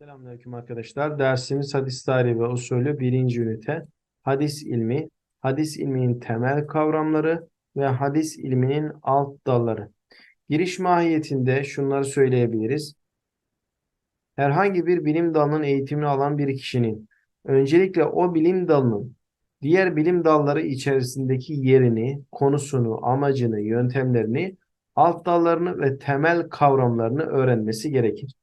Selamünaleyküm arkadaşlar. Dersimiz hadis tarihi ve usulü birinci ünite. Hadis ilmi, hadis ilminin temel kavramları ve hadis ilminin alt dalları. Giriş mahiyetinde şunları söyleyebiliriz. Herhangi bir bilim dalının eğitimini alan bir kişinin öncelikle o bilim dalının diğer bilim dalları içerisindeki yerini, konusunu, amacını, yöntemlerini, alt dallarını ve temel kavramlarını öğrenmesi gerekir.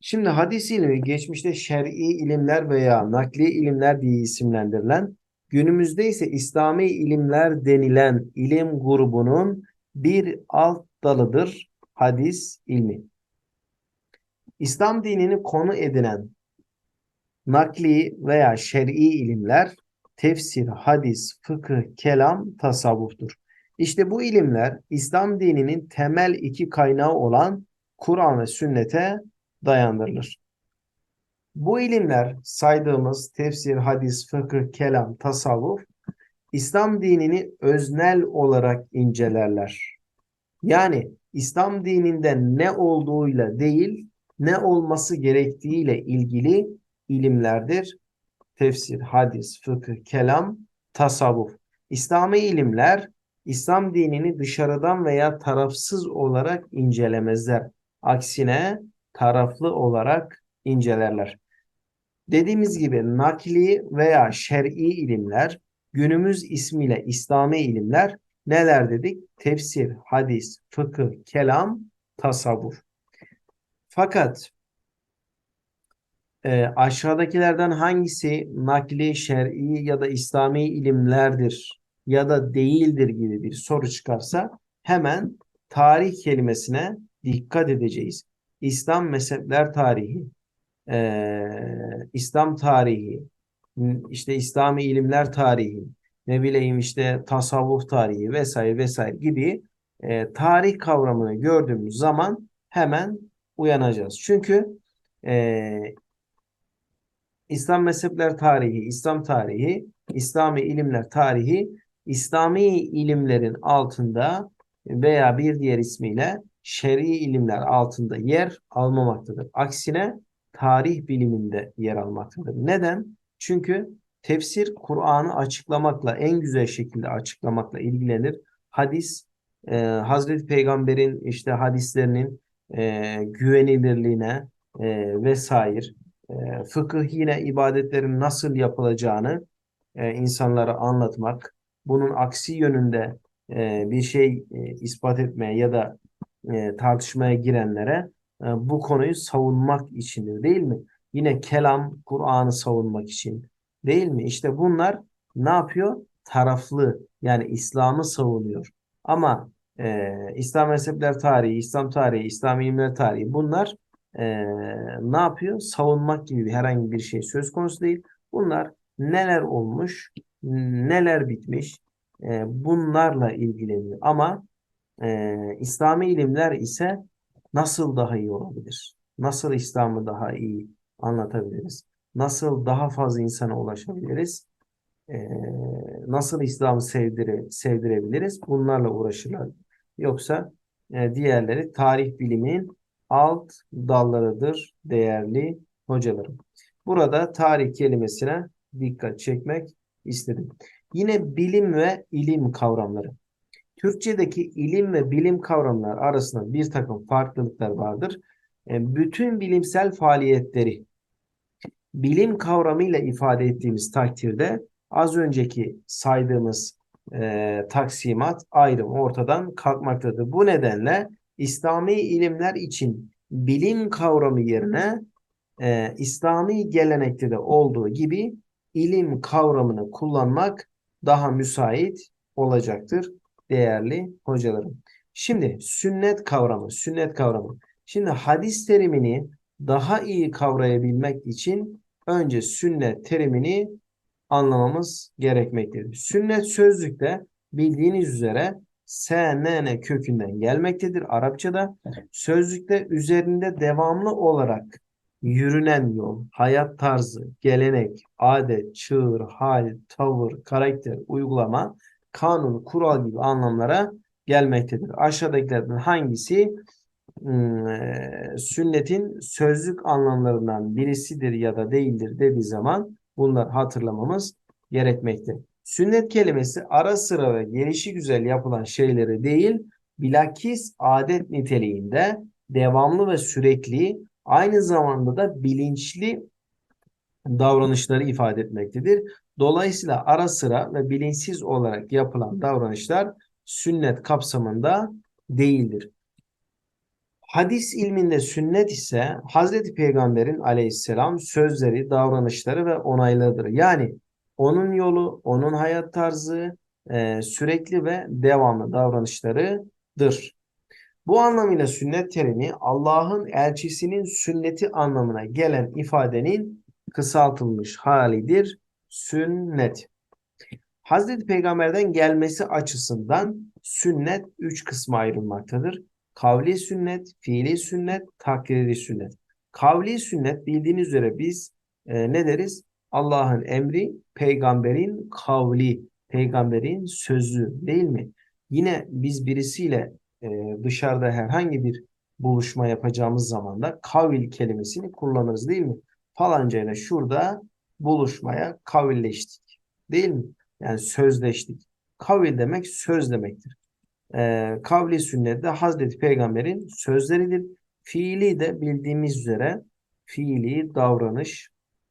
Şimdi hadis ilmi geçmişte şer'i ilimler veya nakli ilimler diye isimlendirilen, günümüzde ise İslami ilimler denilen ilim grubunun bir alt dalıdır hadis ilmi. İslam dinini konu edinen nakli veya şer'i ilimler tefsir, hadis, fıkıh, kelam, tasavvuftur. İşte bu ilimler İslam dininin temel iki kaynağı olan Kur'an ve sünnete dayandırılır. Bu ilimler saydığımız tefsir, hadis, fıkıh, kelam, tasavvuf İslam dinini öznel olarak incelerler. Yani İslam dininde ne olduğuyla değil, ne olması gerektiğiyle ilgili ilimlerdir. Tefsir, hadis, fıkıh, kelam, tasavvuf. İslami ilimler İslam dinini dışarıdan veya tarafsız olarak incelemezler. Aksine taraflı olarak incelerler. Dediğimiz gibi nakli veya şer'i ilimler günümüz ismiyle İslami ilimler neler dedik? Tefsir, hadis, fıkıh, kelam, tasavvuf. Fakat e, aşağıdakilerden hangisi nakli, şer'i ya da İslami ilimlerdir ya da değildir gibi bir soru çıkarsa hemen tarih kelimesine dikkat edeceğiz. İslam mezhepler tarihi, e, İslam tarihi, işte İslami ilimler tarihi, ne bileyim işte tasavvuf tarihi vesaire vesaire gibi e, tarih kavramını gördüğümüz zaman hemen uyanacağız. Çünkü e, İslam mezhepler tarihi, İslam tarihi, İslami ilimler tarihi, İslami ilimlerin altında veya bir diğer ismiyle şer'i ilimler altında yer almamaktadır. Aksine tarih biliminde yer almaktadır. Neden? Çünkü tefsir Kur'an'ı açıklamakla en güzel şekilde açıklamakla ilgilenir. Hadis e, Hazreti Peygamber'in işte hadislerinin e, güvenilirliğine e, vesaire e, fıkıh yine ibadetlerin nasıl yapılacağını e, insanlara anlatmak, bunun aksi yönünde e, bir şey e, ispat etmeye ya da e, tartışmaya girenlere e, bu konuyu savunmak içindir değil mi? Yine kelam Kur'an'ı savunmak için değil mi? İşte bunlar ne yapıyor? Taraflı yani İslam'ı savunuyor. Ama e, İslam mezhepler tarihi, İslam tarihi, İslam ilimler tarihi bunlar e, ne yapıyor? Savunmak gibi bir, herhangi bir şey söz konusu değil. Bunlar neler olmuş, neler bitmiş e, bunlarla ilgileniyor. Ama e, İslami ilimler ise nasıl daha iyi olabilir? Nasıl İslam'ı daha iyi anlatabiliriz? Nasıl daha fazla insana ulaşabiliriz? E, nasıl İslam'ı sevdire, sevdirebiliriz? Bunlarla uğraşırlar. Yoksa e, diğerleri tarih bilimin alt dallarıdır değerli hocalarım. Burada tarih kelimesine dikkat çekmek istedim. Yine bilim ve ilim kavramları. Türkçedeki ilim ve bilim kavramlar arasında bir takım farklılıklar vardır. E, bütün bilimsel faaliyetleri bilim kavramıyla ifade ettiğimiz takdirde az önceki saydığımız e, taksimat ayrım ortadan kalkmaktadır. Bu nedenle İslami ilimler için bilim kavramı yerine e, İslami gelenekte de olduğu gibi ilim kavramını kullanmak daha müsait olacaktır değerli hocalarım. Şimdi sünnet kavramı, sünnet kavramı. Şimdi hadis terimini daha iyi kavrayabilmek için önce sünnet terimini anlamamız gerekmektedir. Sünnet sözlükte bildiğiniz üzere SNN kökünden gelmektedir Arapçada. Sözlükte üzerinde devamlı olarak yürünen yol, hayat tarzı, gelenek, adet, çığır, hal, tavır, karakter, uygulama, kanun, kural gibi anlamlara gelmektedir. Aşağıdakilerden hangisi hmm, e, sünnetin sözlük anlamlarından birisidir ya da değildir dediği zaman bunları hatırlamamız gerekmekte. Sünnet kelimesi ara sıra ve gelişi güzel yapılan şeyleri değil, bilakis adet niteliğinde devamlı ve sürekli aynı zamanda da bilinçli davranışları ifade etmektedir. Dolayısıyla ara sıra ve bilinçsiz olarak yapılan davranışlar sünnet kapsamında değildir. Hadis ilminde sünnet ise Hazreti Peygamber'in aleyhisselam sözleri, davranışları ve onaylarıdır. Yani onun yolu, onun hayat tarzı, e, sürekli ve devamlı davranışlarıdır. Bu anlamıyla sünnet terimi Allah'ın elçisinin sünneti anlamına gelen ifadenin kısaltılmış halidir. Sünnet. Hazreti Peygamber'den gelmesi açısından sünnet üç kısma ayrılmaktadır. Kavli sünnet, fiili sünnet, takriri sünnet. Kavli sünnet bildiğiniz üzere biz e, ne deriz? Allah'ın emri, peygamberin kavli, peygamberin sözü değil mi? Yine biz birisiyle e, dışarıda herhangi bir buluşma yapacağımız zaman da kavil kelimesini kullanırız değil mi? Falancayla şurada buluşmaya kavilleştik. Değil mi? Yani sözleştik. Kavil demek söz demektir. Ee, kavli sünnet de Hazreti Peygamber'in sözleridir. Fiili de bildiğimiz üzere fiili davranış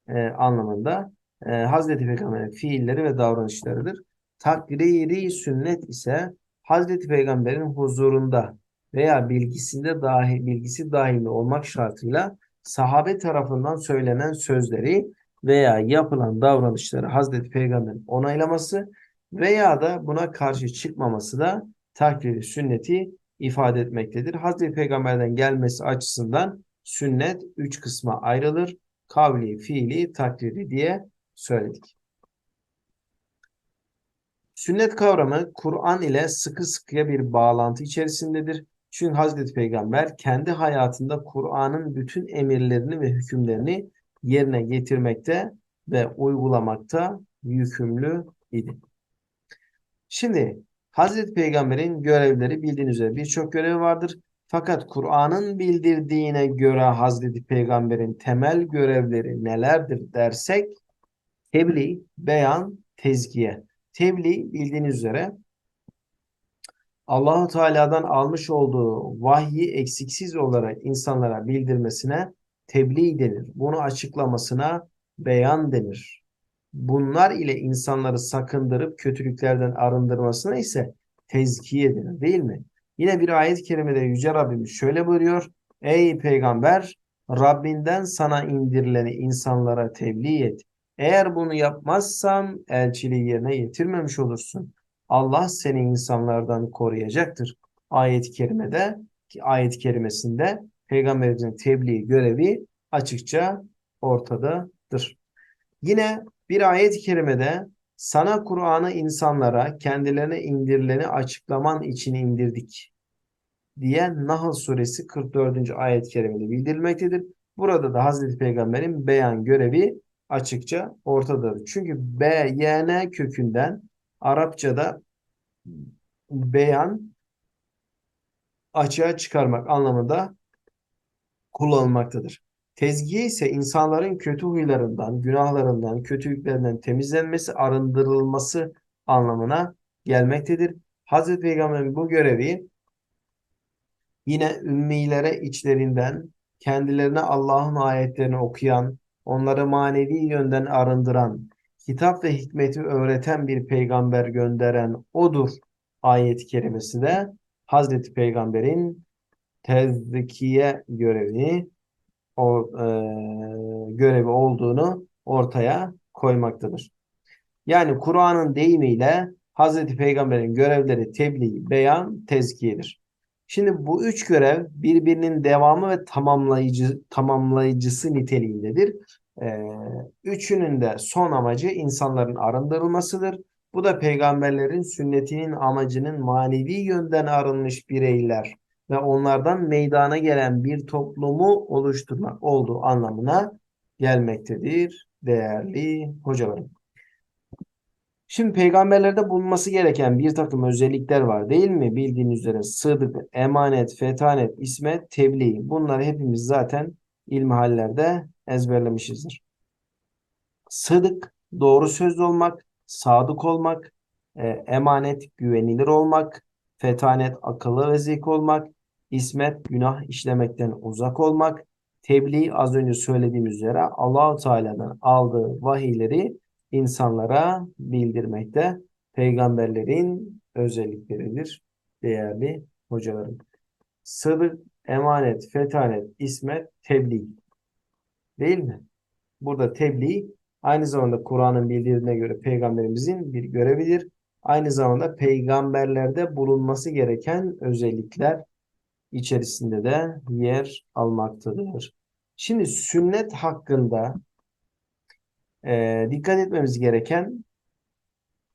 e, anlamında e, Hazreti Peygamber'in fiilleri ve davranışlarıdır. Takriri sünnet ise Hazreti Peygamber'in huzurunda veya bilgisinde dahi bilgisi dahil olmak şartıyla sahabe tarafından söylenen sözleri veya yapılan davranışları Hazreti Peygamber'in onaylaması veya da buna karşı çıkmaması da takriri sünneti ifade etmektedir. Hazreti Peygamber'den gelmesi açısından sünnet üç kısma ayrılır. Kavli, fiili, takriri diye söyledik. Sünnet kavramı Kur'an ile sıkı sıkıya bir bağlantı içerisindedir. Çünkü Hazreti Peygamber kendi hayatında Kur'an'ın bütün emirlerini ve hükümlerini yerine getirmekte ve uygulamakta yükümlü idi. Şimdi Hazreti Peygamber'in görevleri bildiğiniz üzere birçok görevi vardır. Fakat Kur'an'ın bildirdiğine göre Hazreti Peygamber'in temel görevleri nelerdir dersek tebliğ, beyan, tezkiye. Tebliğ bildiğiniz üzere Allahu Teala'dan almış olduğu vahyi eksiksiz olarak insanlara bildirmesine tebliğ denir. Bunu açıklamasına beyan denir. Bunlar ile insanları sakındırıp kötülüklerden arındırmasına ise tezkiye denir değil mi? Yine bir ayet-i kerimede Yüce Rabbimiz şöyle buyuruyor. Ey peygamber Rabbinden sana indirileni insanlara tebliğ et. Eğer bunu yapmazsan elçiliği yerine getirmemiş olursun. Allah seni insanlardan koruyacaktır. Ayet-i kerimede ayet-i kerimesinde peygamberimizin tebliğ görevi açıkça ortadadır. Yine bir ayet-i kerimede sana Kur'an'ı insanlara kendilerine indirileni açıklaman için indirdik diye Nahl suresi 44. ayet-i kerimede bildirilmektedir. Burada da Hazreti Peygamber'in beyan görevi açıkça ortadadır. Çünkü beyan kökünden Arapçada beyan açığa çıkarmak anlamında kullanılmaktadır. Tezgiye ise insanların kötü huylarından, günahlarından, kötülüklerinden temizlenmesi, arındırılması anlamına gelmektedir. Hazreti Peygamber'in bu görevi yine ümmilere içlerinden kendilerine Allah'ın ayetlerini okuyan, onları manevi yönden arındıran, kitap ve hikmeti öğreten bir peygamber gönderen odur ayet-i kerimesi de Hazreti Peygamber'in tezkiye görevi o, e, görevi olduğunu ortaya koymaktadır. Yani Kur'an'ın deyimiyle Hazreti Peygamber'in görevleri tebliğ, beyan, tezkiyedir. Şimdi bu üç görev birbirinin devamı ve tamamlayıcı tamamlayıcısı niteliğindedir. Ee, üçünün de son amacı insanların arındırılmasıdır. Bu da peygamberlerin sünnetinin amacının manevi yönden arınmış bireyler ve onlardan meydana gelen bir toplumu oluşturmak olduğu anlamına gelmektedir değerli hocalarım. Şimdi peygamberlerde bulunması gereken bir takım özellikler var değil mi? Bildiğiniz üzere sıdık, emanet, fetanet, ismet, tebliğ. Bunları hepimiz zaten ilmihallerde ezberlemişizdir. Sıdık, doğru sözlü olmak, sadık olmak, e, emanet, güvenilir olmak, fetanet, akıllı ve zeki olmak, ismet, günah işlemekten uzak olmak, tebliğ az önce söylediğim üzere Allahu Teala'dan aldığı vahiyleri insanlara bildirmekte peygamberlerin özellikleridir değerli hocalarım. Sıdık, emanet, fetanet, ismet, tebliğ. Değil mi? Burada tebliğ aynı zamanda Kur'an'ın bildirdiğine göre peygamberimizin bir görevidir. Aynı zamanda peygamberlerde bulunması gereken özellikler içerisinde de yer almaktadır. Şimdi sünnet hakkında e, dikkat etmemiz gereken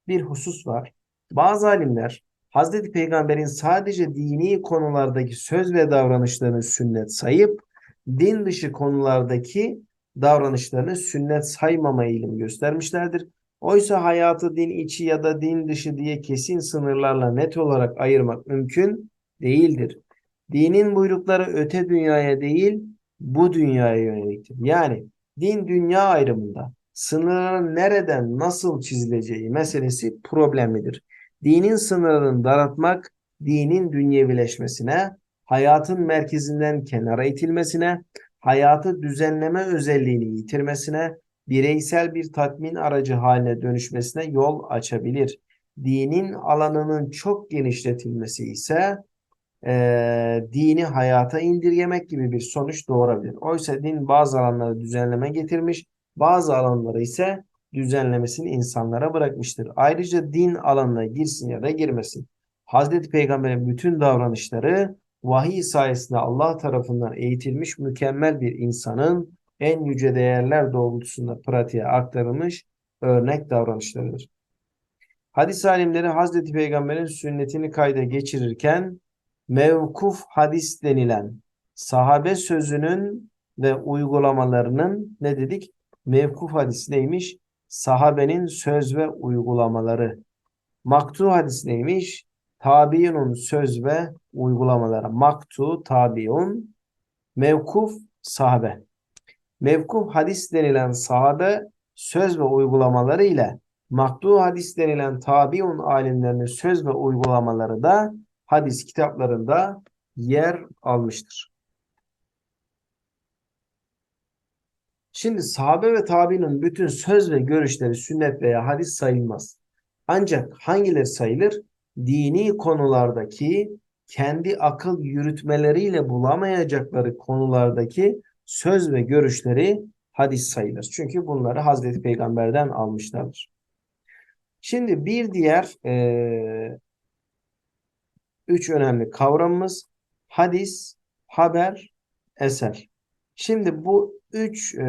bir husus var. Bazı alimler Hazreti Peygamber'in sadece dini konulardaki söz ve davranışlarını sünnet sayıp din dışı konulardaki davranışlarını sünnet saymama eğilim göstermişlerdir. Oysa hayatı din içi ya da din dışı diye kesin sınırlarla net olarak ayırmak mümkün değildir. Dinin buyrukları öte dünyaya değil bu dünyaya yöneliktir. Yani din dünya ayrımında sınırların nereden nasıl çizileceği meselesi problemlidir. Dinin sınırını daraltmak, dinin dünyevileşmesine, hayatın merkezinden kenara itilmesine, hayatı düzenleme özelliğini yitirmesine, bireysel bir tatmin aracı haline dönüşmesine yol açabilir. Dinin alanının çok genişletilmesi ise e, dini hayata indirgemek gibi bir sonuç doğurabilir. Oysa din bazı alanları düzenleme getirmiş, bazı alanları ise düzenlemesini insanlara bırakmıştır. Ayrıca din alanına girsin ya da girmesin. Hazreti Peygamber'in bütün davranışları vahiy sayesinde Allah tarafından eğitilmiş mükemmel bir insanın en yüce değerler doğrultusunda pratiğe aktarılmış örnek davranışlarıdır. Hadis alimleri Hazreti Peygamber'in sünnetini kayda geçirirken mevkuf hadis denilen sahabe sözünün ve uygulamalarının ne dedik? Mevkuf hadis neymiş? Sahabenin söz ve uygulamaları. Maktu hadis neymiş? Tabiunun söz ve uygulamaları. Maktu, tabiun, mevkuf, sahabe. Mevkuf hadis denilen sahabe söz ve uygulamaları ile maktu hadis denilen tabiun alimlerinin söz ve uygulamaları da hadis kitaplarında yer almıştır. Şimdi sahabe ve tabi'nin bütün söz ve görüşleri sünnet veya hadis sayılmaz. Ancak hangileri sayılır? Dini konulardaki kendi akıl yürütmeleriyle bulamayacakları konulardaki söz ve görüşleri hadis sayılır. Çünkü bunları Hazreti Peygamber'den almışlardır. Şimdi bir diğer e, üç önemli kavramımız hadis, haber, eser. Şimdi bu üç e,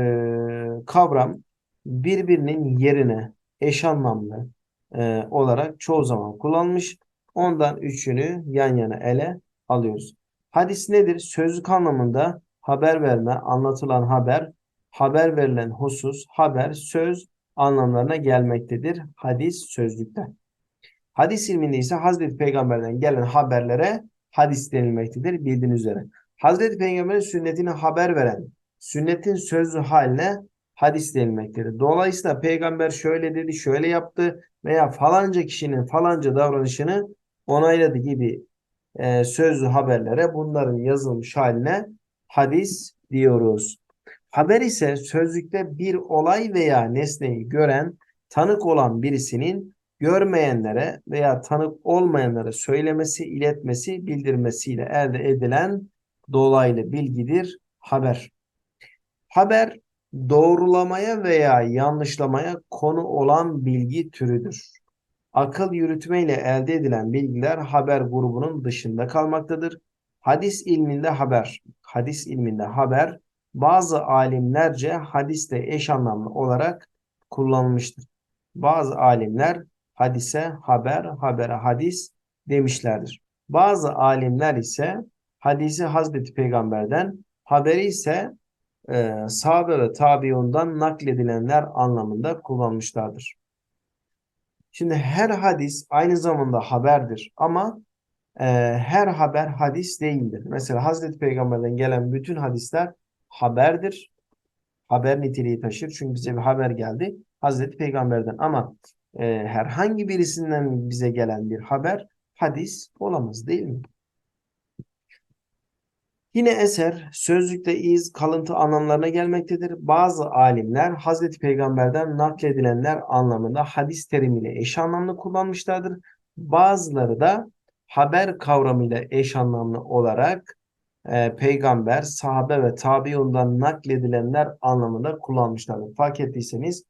kavram birbirinin yerine eş anlamlı e, olarak çoğu zaman kullanılmış. Ondan üçünü yan yana ele alıyoruz. Hadis nedir? Sözlük anlamında haber verme, anlatılan haber, haber verilen husus, haber, söz anlamlarına gelmektedir. Hadis sözlükte. Hadis ilminde ise Hazreti Peygamber'den gelen haberlere hadis denilmektedir bildiğiniz üzere. Hazreti Peygamber'in sünnetini haber veren, sünnetin sözlü haline hadis denilmektedir. Dolayısıyla peygamber şöyle dedi, şöyle yaptı veya falanca kişinin falanca davranışını onayladı gibi e, sözlü haberlere bunların yazılmış haline hadis diyoruz. Haber ise sözlükte bir olay veya nesneyi gören, tanık olan birisinin görmeyenlere veya tanık olmayanlara söylemesi, iletmesi, bildirmesiyle elde edilen dolaylı bilgidir haber. Haber doğrulamaya veya yanlışlamaya konu olan bilgi türüdür. Akıl yürütmeyle elde edilen bilgiler haber grubunun dışında kalmaktadır. Hadis ilminde haber, hadis ilminde haber bazı alimlerce hadiste eş anlamlı olarak kullanılmıştır. Bazı alimler hadise haber, habere hadis demişlerdir. Bazı alimler ise hadisi Hazreti Peygamber'den, haberi ise e, sahabe ve tabiundan nakledilenler anlamında kullanmışlardır. Şimdi her hadis aynı zamanda haberdir ama e, her haber hadis değildir. Mesela Hazreti Peygamber'den gelen bütün hadisler haberdir. Haber niteliği taşır. Çünkü bize bir haber geldi Hazreti Peygamber'den ama e, herhangi birisinden bize gelen bir haber hadis olamaz değil mi? Yine eser sözlükte iz, kalıntı anlamlarına gelmektedir. Bazı alimler Hazreti Peygamber'den nakledilenler anlamında hadis terimiyle eş anlamlı kullanmışlardır. Bazıları da haber kavramıyla eş anlamlı olarak e, peygamber, sahabe ve tabiundan nakledilenler anlamında kullanmışlardır. Fark ettiyseniz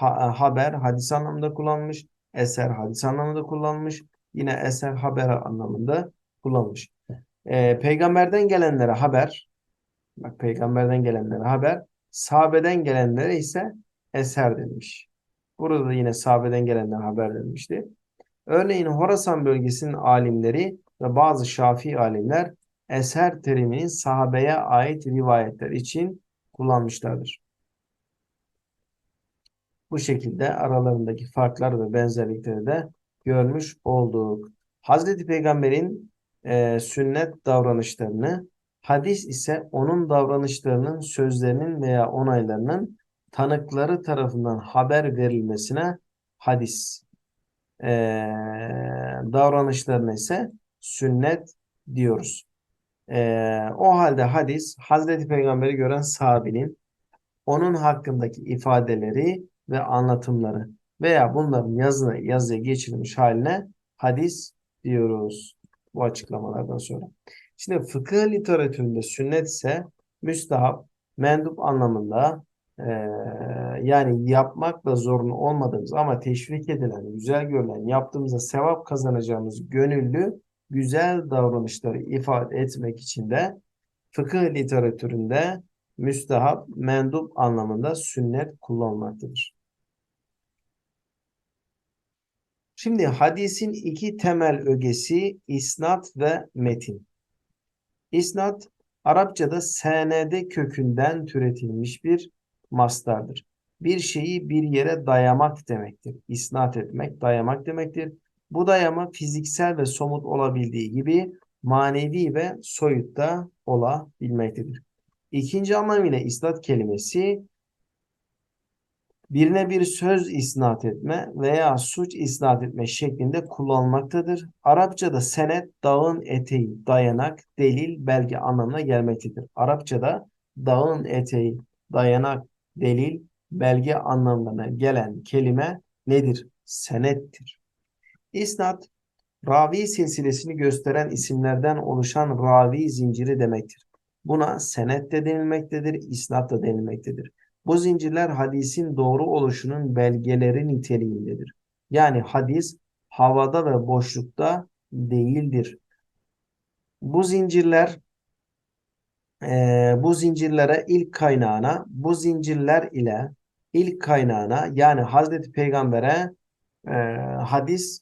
ha, haber hadis anlamında kullanmış, eser hadis anlamında kullanmış, yine eser haber anlamında kullanmış. E, peygamberden gelenlere haber, bak peygamberden gelenlere haber, sahabeden gelenlere ise eser denmiş. Burada da yine sahabeden gelenlere haber denmişti. Örneğin Horasan bölgesinin alimleri ve bazı Şafii alimler eser terimini sahabeye ait rivayetler için kullanmışlardır. Bu şekilde aralarındaki farklar ve benzerlikleri de görmüş olduk. Hazreti Peygamber'in e, sünnet davranışlarını, hadis ise onun davranışlarının, sözlerinin veya onaylarının tanıkları tarafından haber verilmesine hadis e, davranışlarına ise sünnet diyoruz. E, o halde hadis Hazreti Peygamber'i gören sahabinin onun hakkındaki ifadeleri ve anlatımları veya bunların yazına, yazıya geçirilmiş haline hadis diyoruz bu açıklamalardan sonra. Şimdi fıkıh literatüründe sünnet ise müstahap, mendup anlamında e, yani yapmakla zorunlu olmadığımız ama teşvik edilen, güzel görülen, yaptığımızda sevap kazanacağımız gönüllü güzel davranışları ifade etmek için de fıkıh literatüründe müstahap, mendup anlamında sünnet kullanılmaktadır. Şimdi hadisin iki temel ögesi isnat ve metin. İsnat Arapçada senede kökünden türetilmiş bir mastardır. Bir şeyi bir yere dayamak demektir. İsnat etmek, dayamak demektir. Bu dayama fiziksel ve somut olabildiği gibi manevi ve soyut da olabilmektedir. İkinci anlamıyla isnat kelimesi birine bir söz isnat etme veya suç isnat etme şeklinde kullanılmaktadır. Arapçada senet dağın eteği, dayanak, delil, belge anlamına gelmektedir. Arapçada dağın eteği, dayanak, delil, belge anlamlarına gelen kelime nedir? Senettir. İsnat, ravi silsilesini gösteren isimlerden oluşan ravi zinciri demektir. Buna senet de denilmektedir, isnat da denilmektedir. Bu zincirler hadisin doğru oluşunun belgeleri niteliğindedir. Yani hadis havada ve boşlukta değildir. Bu zincirler e, bu zincirlere ilk kaynağına bu zincirler ile ilk kaynağına yani Hazreti Peygamber'e e, hadis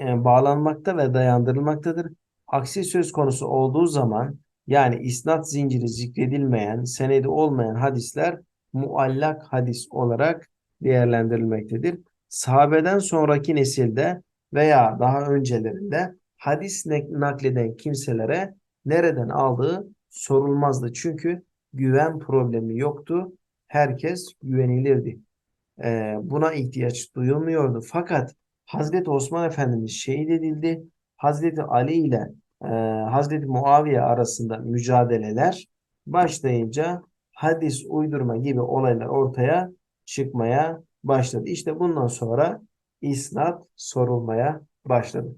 e, bağlanmakta ve dayandırılmaktadır. Aksi söz konusu olduğu zaman yani isnat zinciri zikredilmeyen, senedi olmayan hadisler muallak hadis olarak değerlendirilmektedir. Sahabeden sonraki nesilde veya daha öncelerinde hadis nakleden kimselere nereden aldığı sorulmazdı. Çünkü güven problemi yoktu. Herkes güvenilirdi. Ee, buna ihtiyaç duyulmuyordu. Fakat Hazreti Osman Efendimiz şehit edildi. Hazreti Ali ile e, Hazreti Muaviye arasında mücadeleler başlayınca hadis uydurma gibi olaylar ortaya çıkmaya başladı. İşte bundan sonra isnat sorulmaya başladı.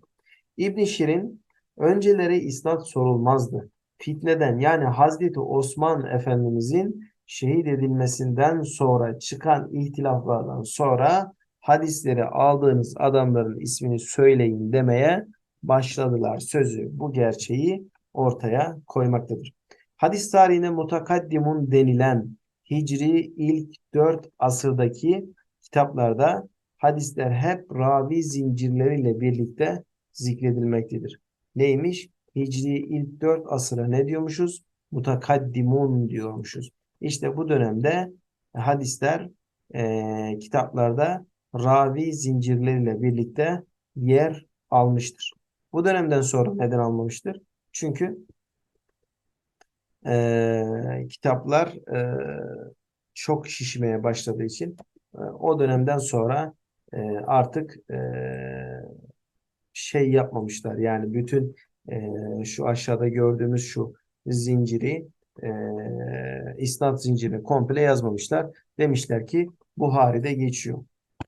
İbn Şirin önceleri isnat sorulmazdı. Fitneden yani Hazreti Osman Efendimizin şehit edilmesinden sonra çıkan ihtilaflardan sonra hadisleri aldığınız adamların ismini söyleyin demeye başladılar. Sözü bu gerçeği ortaya koymaktadır. Hadis tarihine mutakaddimun denilen Hicri ilk dört asırdaki kitaplarda hadisler hep ravi zincirleriyle birlikte zikredilmektedir. Neymiş? Hicri ilk dört asıra ne diyormuşuz? Mutakaddimun diyormuşuz. İşte bu dönemde hadisler e, kitaplarda ravi zincirleriyle birlikte yer almıştır. Bu dönemden sonra neden almamıştır? Çünkü eee, kitaplar eee, çok şişmeye başladığı için e, o dönemden sonra e, artık e, şey yapmamışlar. Yani bütün e, şu aşağıda gördüğümüz şu zinciri e, isnat zincirini komple yazmamışlar. Demişler ki Buhari'de geçiyor.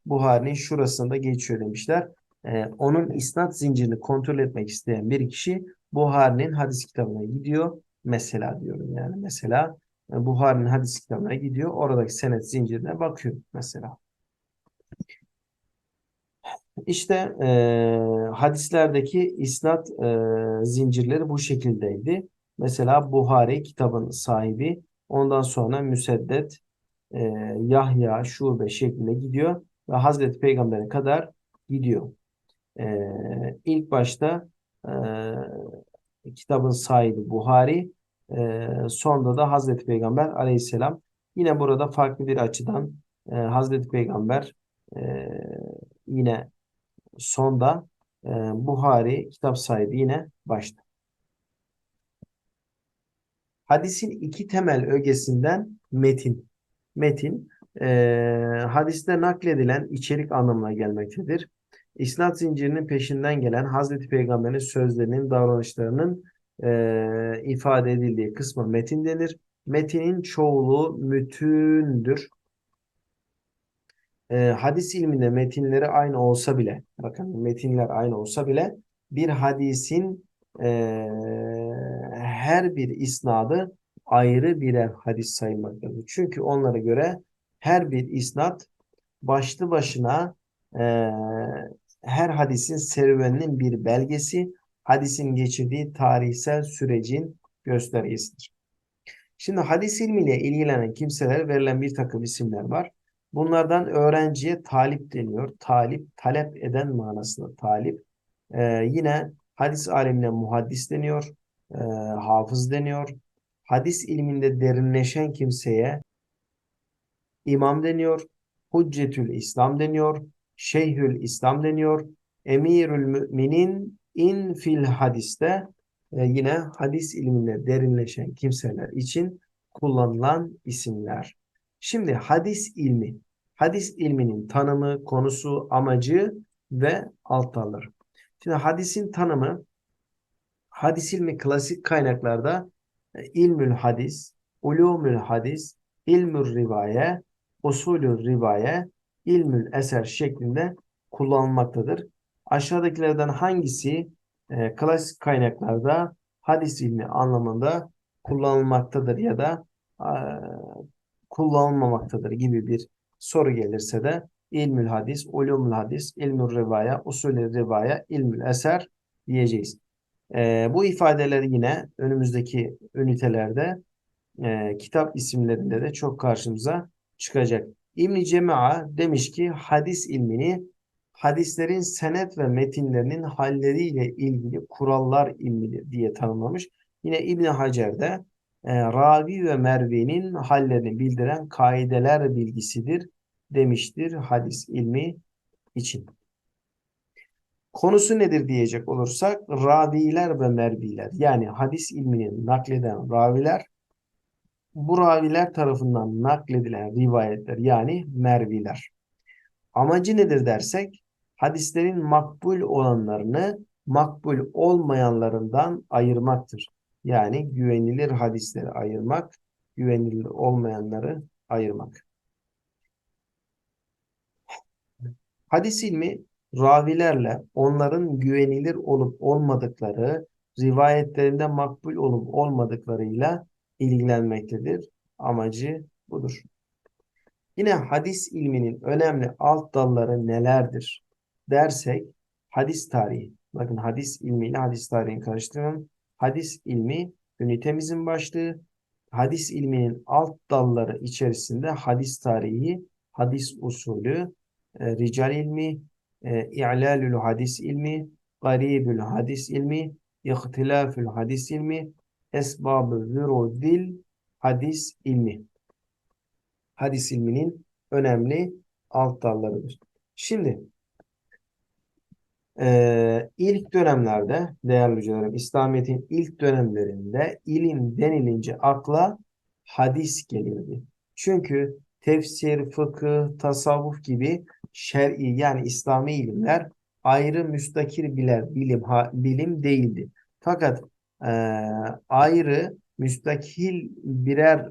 Buhari'nin şurasında geçiyor demişler. E, onun isnat zincirini kontrol etmek isteyen bir kişi Buhari'nin hadis kitabına gidiyor. Mesela diyorum yani mesela e, Buhari'nin hadis kitabına gidiyor. Oradaki senet zincirine bakıyor mesela. İşte e, hadislerdeki isnat e, zincirleri bu şekildeydi. Mesela Buhari kitabın sahibi ondan sonra Müseddet, e, Yahya, Şube şeklinde gidiyor ve Hazreti Peygamber'e kadar gidiyor. E, ilk başta e, kitabın sahibi Buhari, e, sonda da Hazreti Peygamber aleyhisselam. Yine burada farklı bir açıdan e, Hazreti Peygamber e, yine sonda e, Buhari kitap sahibi yine başta. Hadisin iki temel ögesinden metin. Metin e, hadiste nakledilen içerik anlamına gelmektedir. İsnat zincirinin peşinden gelen Hazreti Peygamber'in sözlerinin, davranışlarının e, ifade edildiği kısma metin denir. Metinin çoğulu mütündür. E, hadis ilminde metinleri aynı olsa bile, bakın metinler aynı olsa bile bir hadisin e, her bir isnadı ayrı birer hadis sayılmaktadır. Çünkü onlara göre her bir isnat başlı başına e, her hadisin serüveninin bir belgesi, hadisin geçirdiği tarihsel sürecin göstergesidir. Şimdi hadis ilmiyle ilgilenen kimselere verilen bir takım isimler var. Bunlardan öğrenciye talip deniyor. Talip, talep eden manasında talip. Ee, yine hadis alemine muhaddis deniyor. Ee, hafız deniyor. Hadis ilminde derinleşen kimseye imam deniyor. Hüccetül İslam deniyor. Şeyhül İslam deniyor. Emirül Müminin in fil hadiste e, yine hadis ilminde derinleşen kimseler için kullanılan isimler. Şimdi hadis ilmi. Hadis ilminin tanımı, konusu, amacı ve alt dalları. Şimdi hadisin tanımı hadis ilmi klasik kaynaklarda e, ilmül hadis, ulumül hadis, ilmül rivaye, usulü rivaye, ilmül eser şeklinde kullanılmaktadır. Aşağıdakilerden hangisi e, klasik kaynaklarda hadis ilmi anlamında kullanılmaktadır ya da e, kullanılmamaktadır gibi bir soru gelirse de ilmül hadis, ulumul hadis, ilmül rivaya, usulü rivaya, ilmül eser diyeceğiz. E, bu ifadeler yine önümüzdeki ünitelerde e, kitap isimlerinde de çok karşımıza çıkacak. İbn-i Cema'a demiş ki hadis ilmini hadislerin senet ve metinlerinin halleriyle ilgili kurallar ilmidir diye tanımlamış. Yine İbn Hacer de e, ravi ve mervinin hallerini bildiren kaideler bilgisidir demiştir hadis ilmi için. Konusu nedir diyecek olursak raviler ve merviler yani hadis ilmini nakleden raviler bu raviler tarafından nakledilen rivayetler yani merviler. Amacı nedir dersek hadislerin makbul olanlarını makbul olmayanlarından ayırmaktır. Yani güvenilir hadisleri ayırmak, güvenilir olmayanları ayırmak. Hadis ilmi ravilerle onların güvenilir olup olmadıkları, rivayetlerinde makbul olup olmadıklarıyla ilgilenmektedir. Amacı budur. Yine hadis ilminin önemli alt dalları nelerdir dersek hadis tarihi. Bakın hadis ilmiyle hadis tarihini karıştırın. Hadis ilmi ünitemizin başlığı. Hadis ilminin alt dalları içerisinde hadis tarihi, hadis usulü, e, rical ilmi, e, i'lalül hadis ilmi, garibül hadis ilmi, ihtilafül hadis ilmi, esbab-ı dil hadis ilmi. Hadis ilminin önemli alt dallarıdır. Şimdi ee, ilk dönemlerde değerli hocam İslamiyet'in ilk dönemlerinde ilim denilince akla hadis gelirdi. Çünkü tefsir, fıkıh, tasavvuf gibi şer'i yani İslami ilimler ayrı müstakil birer bilim ha, bilim değildi. Fakat e, ayrı müstakil birer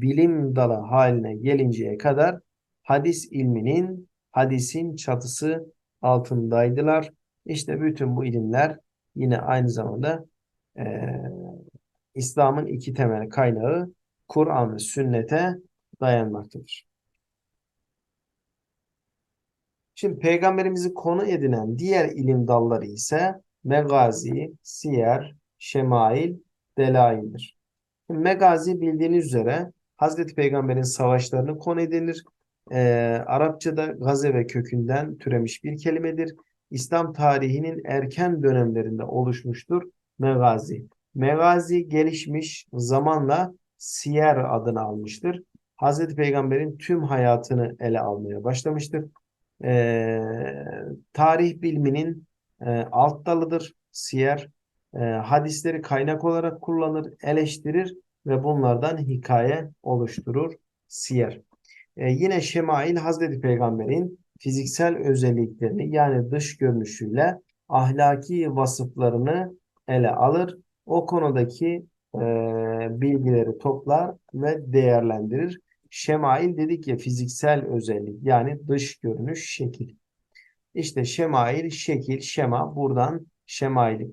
bilim dalı haline gelinceye kadar hadis ilminin hadisin çatısı altındaydılar. İşte bütün bu ilimler yine aynı zamanda e, İslam'ın iki temel kaynağı Kur'an ve sünnete dayanmaktadır. Şimdi peygamberimizi konu edinen diğer ilim dalları ise megazi, siyer, şemail, delaildir. Megazi bildiğiniz üzere Hazreti Peygamber'in savaşlarını konu edilir. Ee, Arapçada gazeve kökünden türemiş bir kelimedir. İslam tarihinin erken dönemlerinde oluşmuştur megazi. Megazi gelişmiş zamanla siyer adını almıştır. Hazreti Peygamber'in tüm hayatını ele almaya başlamıştır. Ee, tarih biliminin e, alt dalıdır siyer. E, hadisleri kaynak olarak kullanır, eleştirir ve bunlardan hikaye oluşturur siyer. E, yine şemail Hazreti Peygamber'in fiziksel özelliklerini yani dış görünüşüyle ahlaki vasıflarını ele alır. O konudaki e, bilgileri toplar ve değerlendirir. Şemail dedik ya fiziksel özellik yani dış görünüş şekil. İşte şemail şekil şema buradan şemaili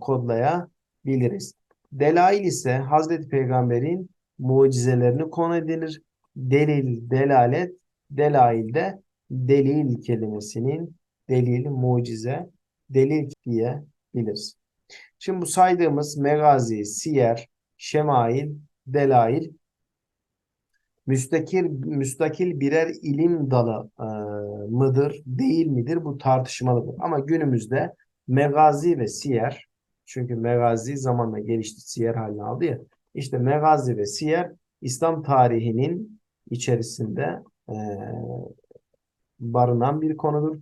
kodlayabiliriz. Delail ise Hazreti Peygamber'in mucizelerini konu edilir. Delil, delalet, delailde delil kelimesinin delil, mucize, delil diyebiliriz. Şimdi bu saydığımız megazi, siyer, şemail, delail müstakil müstakil birer ilim dalı e, mıdır, değil midir bu tartışmalıdır. Ama günümüzde megazi ve siyer çünkü megazi zamanla gelişti, siyer haline aldı ya. İşte megazi ve siyer İslam tarihinin içerisinde e, barınan bir konudur.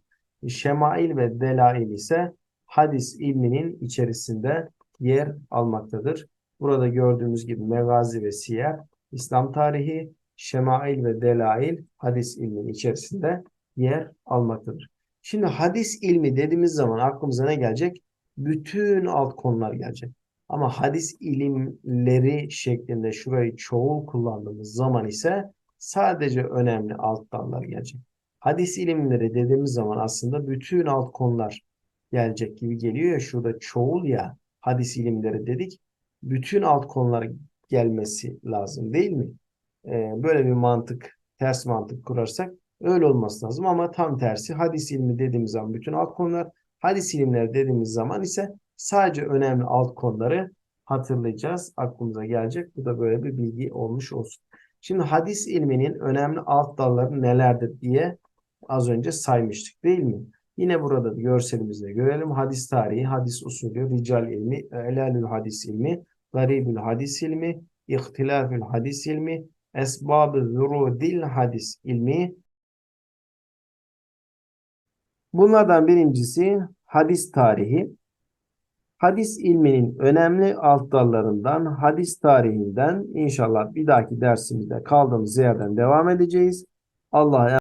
Şemail ve delail ise hadis ilminin içerisinde yer almaktadır. Burada gördüğümüz gibi megazi ve siyer İslam tarihi, şemail ve delail hadis ilminin içerisinde yer almaktadır. Şimdi hadis ilmi dediğimiz zaman aklımıza ne gelecek? Bütün alt konular gelecek. Ama hadis ilimleri şeklinde şurayı çoğul kullandığımız zaman ise sadece önemli alt dallar gelecek. Hadis ilimleri dediğimiz zaman aslında bütün alt konular gelecek gibi geliyor ya şurada çoğul ya hadis ilimleri dedik. Bütün alt konular gelmesi lazım değil mi? Ee, böyle bir mantık, ters mantık kurarsak öyle olması lazım ama tam tersi hadis ilmi dediğimiz zaman bütün alt konular, hadis ilimleri dediğimiz zaman ise sadece önemli alt konuları hatırlayacağız. Aklımıza gelecek. Bu da böyle bir bilgi olmuş olsun. Şimdi hadis ilminin önemli alt dalları nelerdir diye az önce saymıştık değil mi? Yine burada görselimizde görelim. Hadis tarihi, hadis usulü, rical ilmi, elalül hadis ilmi, garibül hadis ilmi, ihtilafül hadis ilmi, esbab-ı hadis ilmi. Bunlardan birincisi hadis tarihi. Hadis ilminin önemli alt dallarından hadis tarihinden inşallah bir dahaki dersimizde kaldığımız yerden devam edeceğiz. Allah'a